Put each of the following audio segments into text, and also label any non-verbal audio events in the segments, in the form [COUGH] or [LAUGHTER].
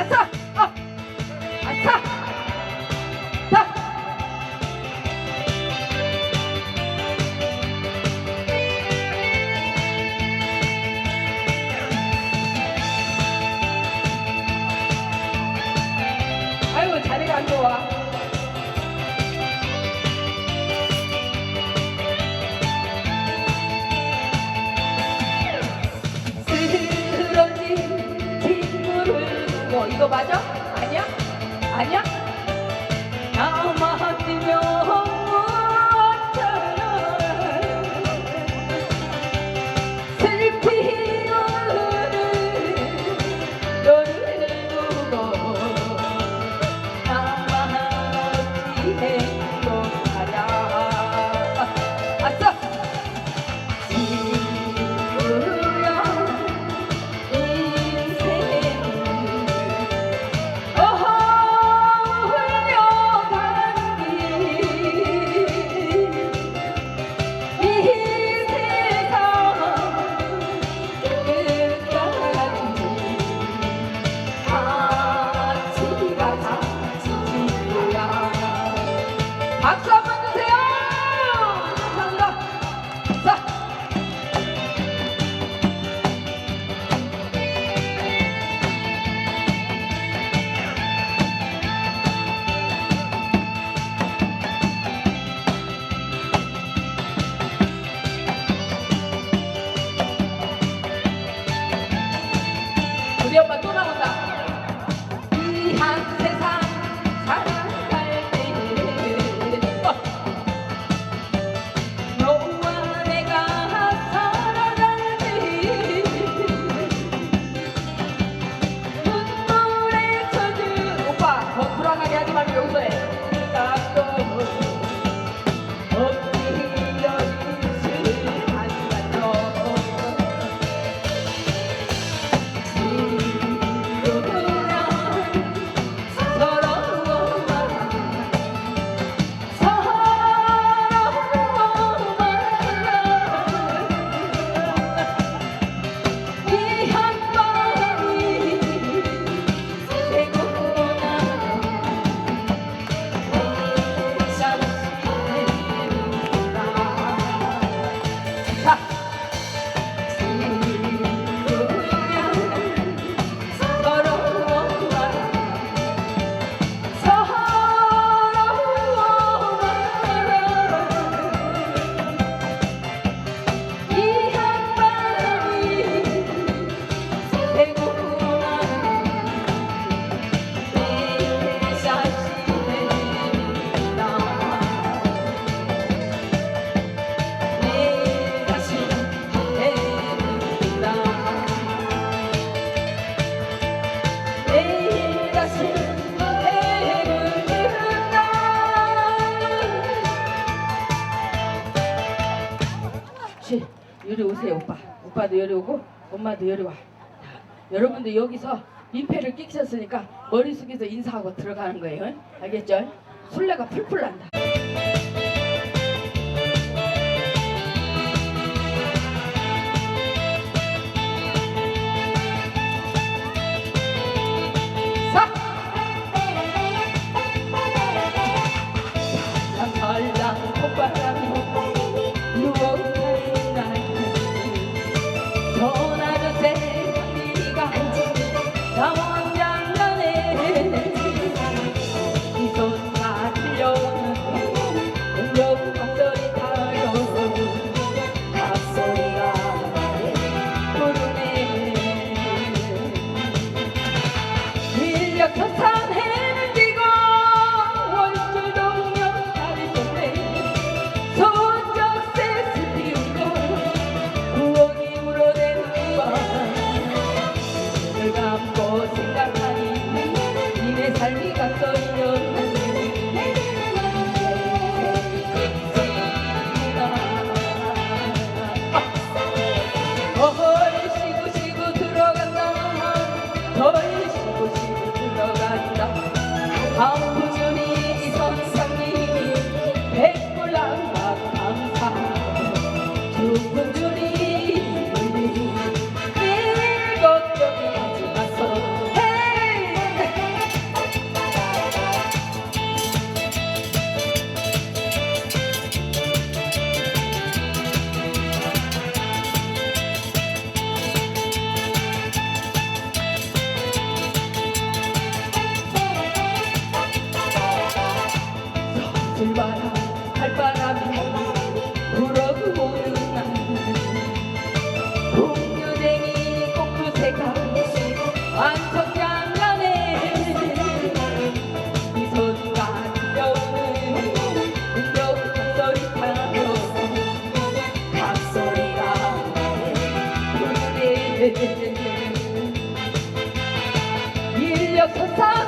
あそう。 엄마도 여리 와. 여러분들 여기서 민폐를 끼쳤으니까 머리 숙여서 인사하고 들어가는 거예요. 알겠죠? 술래가 풀풀 난다. 들려서 산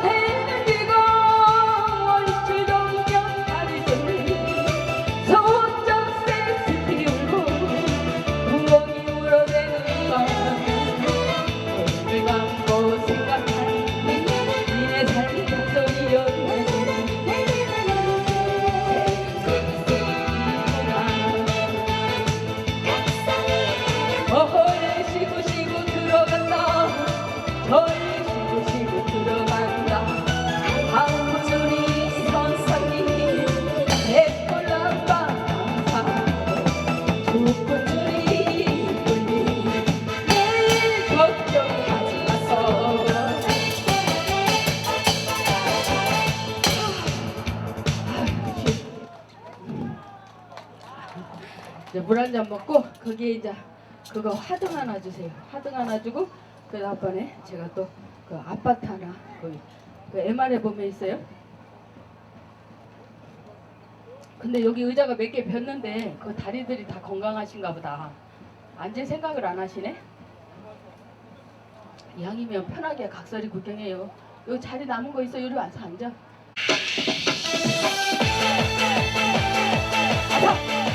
물 한 잔 먹고 거기에 이제 그거 화등 하나 주세요. 화등 하나 주고 그 다음번에 제가 또 그 아파트 하나 거기 그 MR에 보면 있어요. 근데 여기 의자가 몇 개 폈는데 그 다리들이 다 건강하신가 보다. 앉을 생각을 안 하시네. 양이면 편하게 각설이 구경해요. 여기 자리 남은 거 있어 여기 와서 앉아. 자, 자.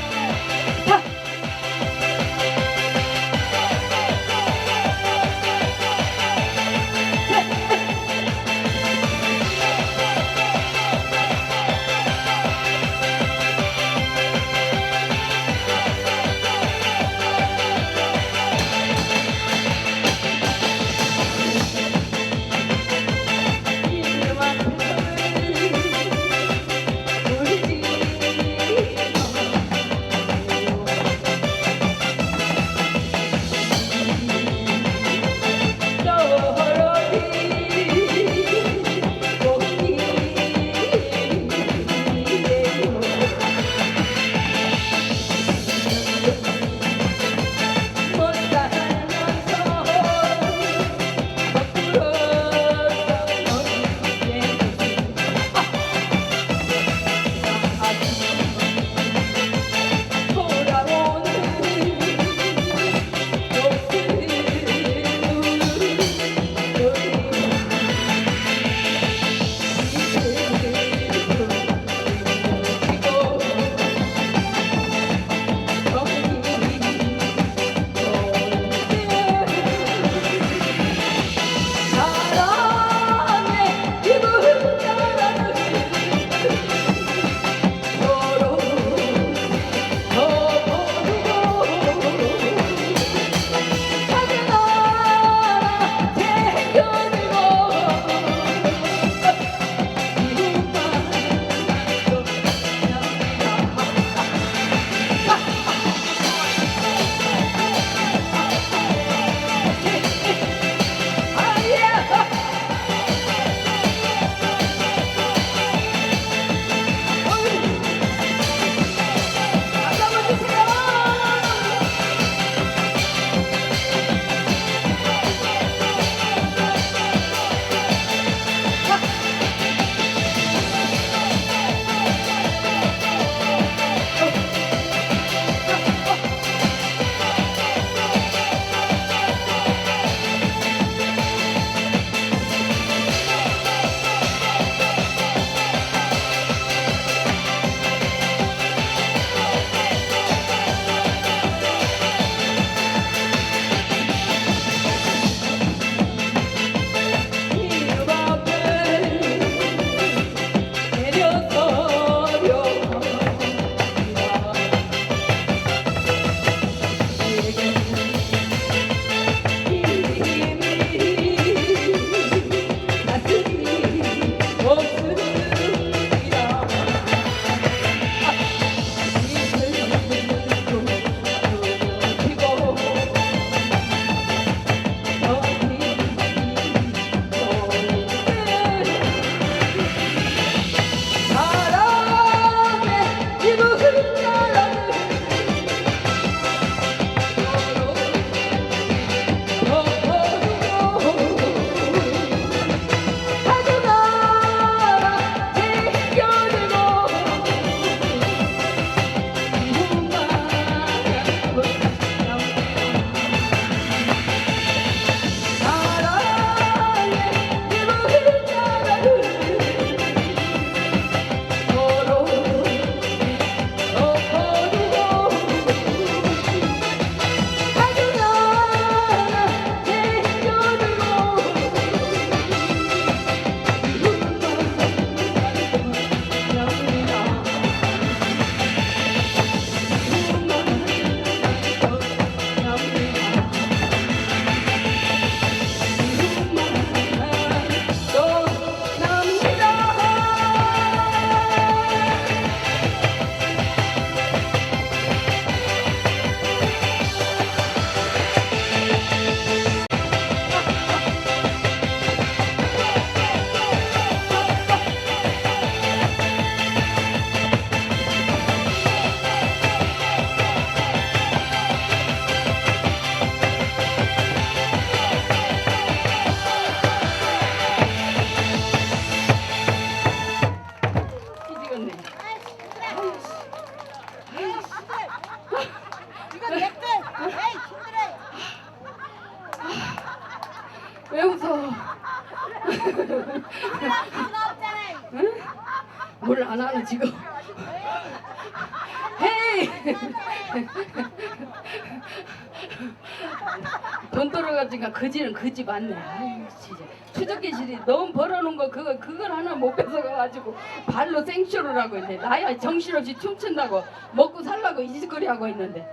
[LAUGHS] 돈 떨어가지니까 거지는 거지 맞네. 아유 진짜. 추적기실이 너무 벌어놓은 거 그거 그걸 하나 못 뺏어가가지고 발로 생쇼를 하고 있네. 나야 정신없이 춤춘다고 먹고 살라고 이 짓거리 하고 있는데.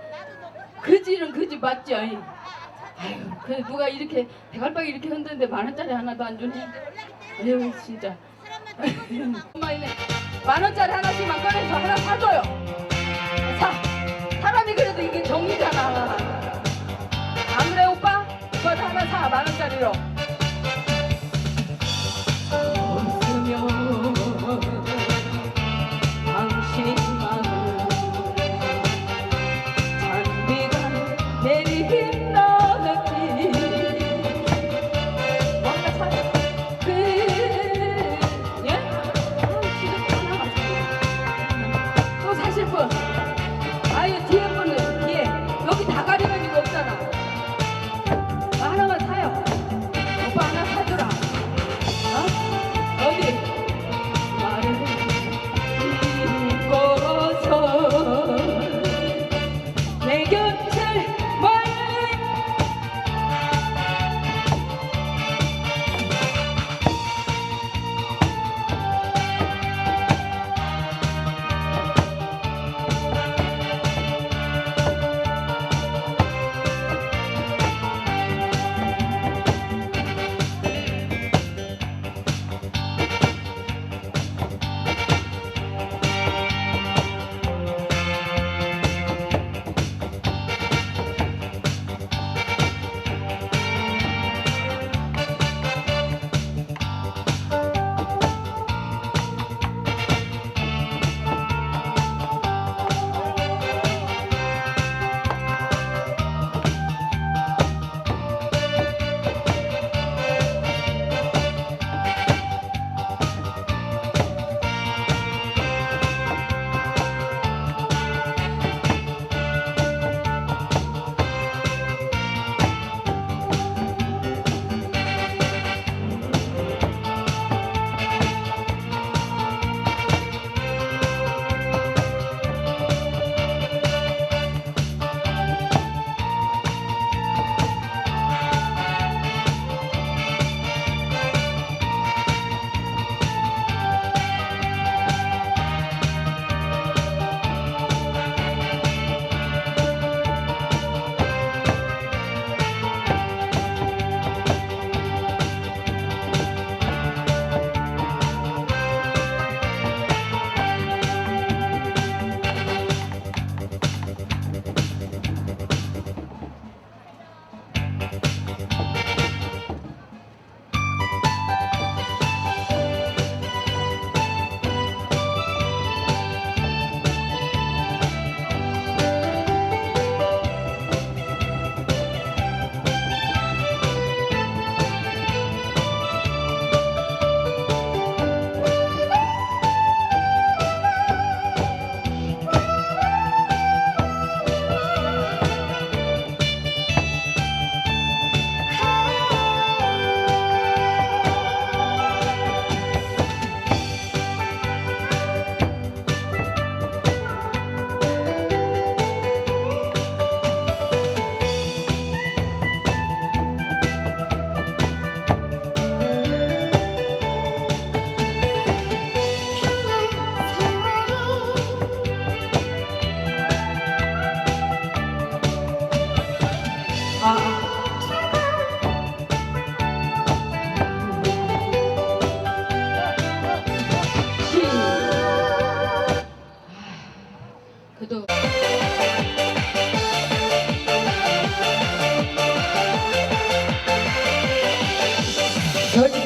거지는 거지 맞죠 아유. 그래 누가 이렇게 대갈박이 이렇게 흔드는데 만 원짜리 하나도 안 주네 아유 진짜. [LAUGHS] 엄마 이네. 만 원짜리 하나씩만 꺼내서 하나 사줘요 사만 혈